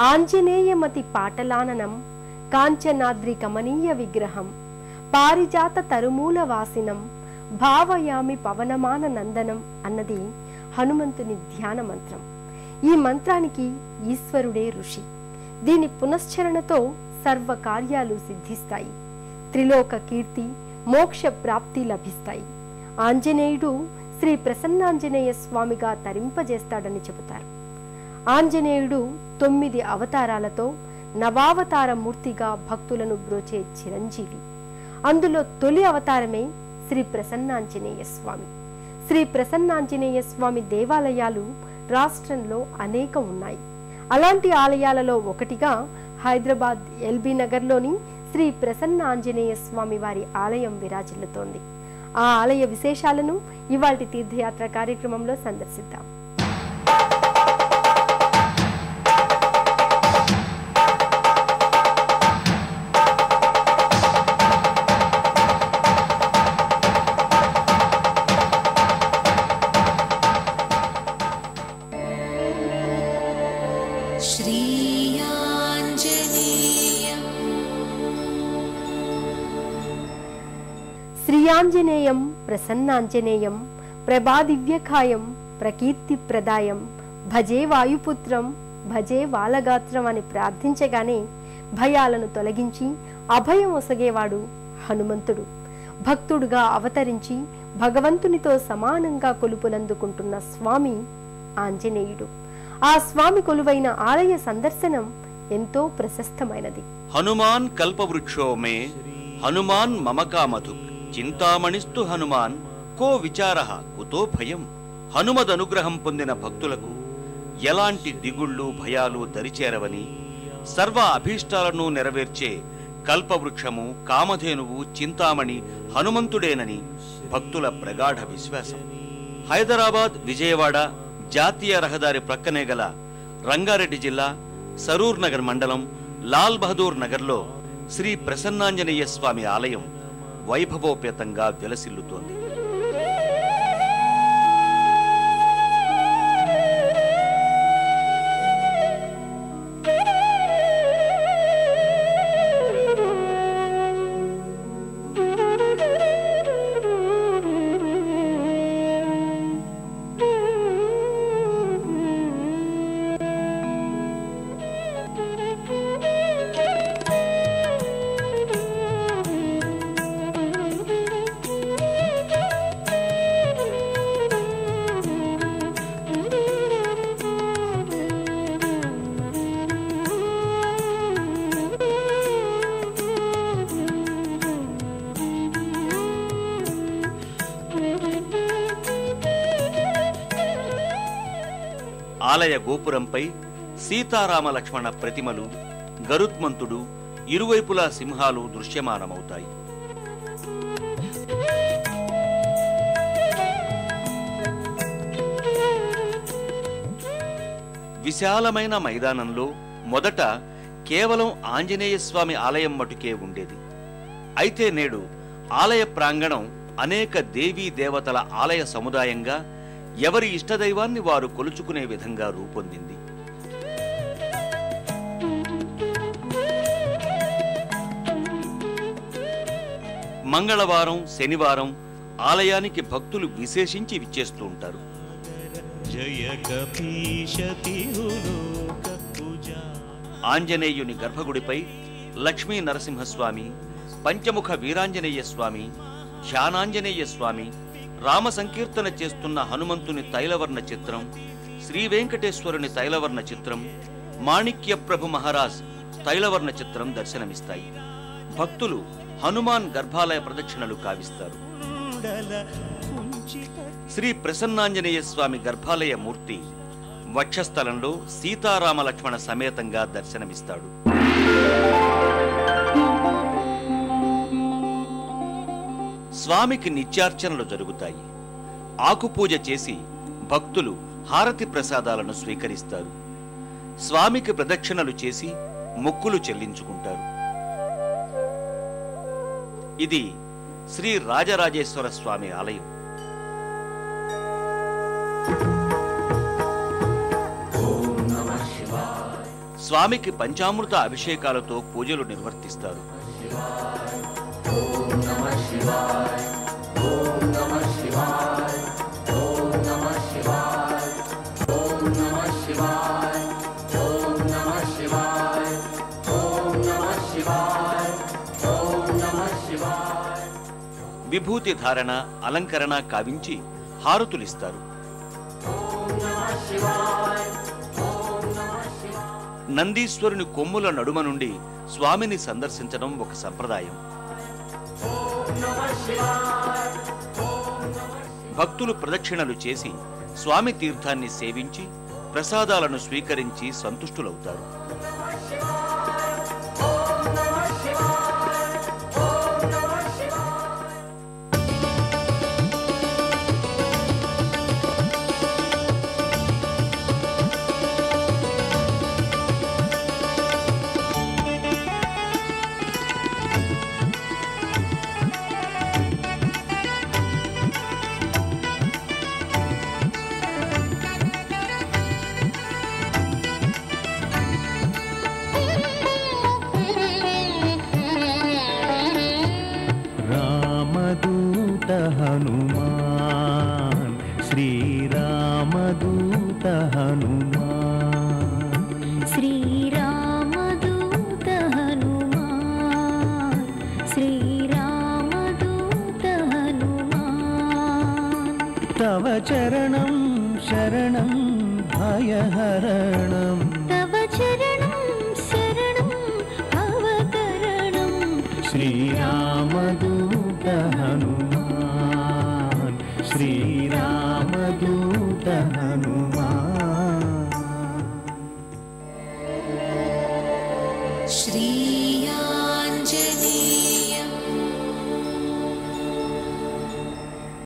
ఆంజనేయమతి పాటలాననం కాంచనాద్రి కమనీయ విగ్రహం పారిజాత తరుమూల వాసినం భావయామి పవనమాన నందనం అన్నది హనుమంతుని ధ్యాన మంత్రం. ఈ మంత్రానికి ఈశ్వరుడే ఋషి. దీని పునశ్చరణతో సర్వ కార్యాలు సిద్ధిస్తాయి. త్రిలోక కీర్తి మోక్ష ప్రాప్తి లభిస్తాయి. ఆంజనేయుడు శ్రీ ప్రసన్నాంజనేయ స్వామిగా తరింపజేస్తాడని చెబుతారు. ఆంజనేయుడు తొమ్మిది అవతారాలతో నవావతార మూర్తిగా భక్తులను బ్రోచే చిరంజీవి. అందులో తొలి అవతారమే శ్రీ ప్రసన్నాంజనేయ స్వామి. శ్రీ ప్రసన్నాంజనేయ స్వామి దేవాలయాలు రాష్ట్రంలో అనేక ఉన్నాయి. అలాంటి ఆలయాలలో ఒకటిగా హైదరాబాద్ ఎల్బీ నగర్లోని శ్రీ ప్రసన్న ఆంజనేయ స్వామి వారి ఆలయం విరాజిల్లుతోంది. ఆ ఆలయ విశేషాలను ఇవాటి తీర్థయాత్ర కార్యక్రమంలో సందర్శిద్దాం. శ్రీయాంజనేయం ప్రసన్నాంజనేయం ప్రభాదివ్యకాయం ప్రకీర్తిప్రదాయం భజే వాయుపుత్రం భజే వాలగాత్రం అని ప్రార్థించగానే భయాలను తొలగించి అభయం ఒసగేవాడు హనుమంతుడు. భక్తుడుగా అవతరించి భగవంతునితో సమానంగా కొలుపులందుకుంటున్న స్వామి ఆంజనేయుడు. ఆ స్వామి కొలువైన ఆలయ సందర్శనం ఎంతో ప్రశస్తమైనది. హనుమాన్ కల్పవృక్షోమే హనుమాన్ మమకామధుక్ చింతామణిస్తు హనుమాన్ కో విచార కుతో భయం. హనుమదనుగ్రహం పొందిన భక్తులకు ఎలాంటి దిగుళ్ళు భయాలు దరిచేరవని సర్వ అభీష్టాలను నెరవేర్చే కల్పవృక్షము కామధేనువు చింతామణి హనుమంతుడేనని భక్తుల ప్రగాఢ విశ్వాసం. హైదరాబాద్ విజయవాడ జాతీయ రహదారి ప్రక్కనే గల రంగారెడ్డి జిల్లా సరూర్ నగర్ మండలం లాల్ బహదూర్ నగర్లో శ్రీ ప్రసన్నాంజనేయ స్వామి ఆలయం వైభవోపేతంగా వెలసిల్లుతోంది. ఆలయ గోపురంపై సీతారామ లక్ష్మణ ప్రతిమలు గరుత్మంతుడు ఇరువైపులా సింహాలు దృశ్యమానమవుతాయి. విశాలమైన మైదానంలో మొదట కేవలం ఆంజనేయ స్వామి ఆలయం మటుకే ఉండేది. అయితే నేడు ఆలయ ప్రాంగణం అనేక దేవీ దేవతల ఆలయ సముదాయంగా ఎవరి ఇష్టదైవాన్ని వారు కొలుచుకునే విధంగా రూపొందింది. మంగళవారం శనివారం ఆలయానికి భక్తులు విశేషించి విచ్చేస్తూ ఉంటారు. ఆంజనేయుని గర్భగుడిపై లక్ష్మీ నరసింహస్వామి పంచముఖ వీరాంజనేయ స్వామి ధ్యానాంజనేయ స్వామి రామ సంకీర్తన చేస్తున్న హనుమంతుని తైలవర్ణ చిత్రం శ్రీ వెంకటేశ్వరుని తైలవర్ణ చిత్రం మాణిక్య ప్రభు మహారాజ్ తైలవర్ణ చిత్రం దర్శనమిస్తాయి. భక్తులు హనుమాన్ గర్భాలయ ప్రదక్షిణలు కావిస్తారు. శ్రీ ప్రసన్నాంజనేయ స్వామి గర్భాలయ మూర్తి వక్షస్థలంలో సీతారామ లక్ష్మణ సమేతంగా దర్శనమిస్తాడు. స్వామికి నిత్యార్చనలు జరుగుతాయి. ఆకుపూజ చేసి భక్తులు హారతి ప్రసాదాలను స్వీకరిస్తారు. స్వామికి ప్రదక్షిణలు చేసి మొక్కులు చెల్లించుకుంటారు. ఇది శ్రీ రాజరాజేశ్వర స్వామి ఆలయం. స్వామికి పంచామృత అభిషేకాలతో పూజలు నిర్వర్తిస్తారు. విభూతి ధారణ అలంకరణ కావించి హారతులిస్తారు. నందీశ్వరుని కొమ్ముల నడుమ నుండి స్వామిని సందర్శించడం ఒక సంప్రదాయం. భక్తులు ప్రదక్షిణలు చేసి స్వామి తీర్థాన్ని సేవించి ప్రసాదాలను స్వీకరించి సంతుష్టులవుతారు. चरणं शरणं भयहरणम् तव चरणं शरणं भवकरणं श्रीरामदूत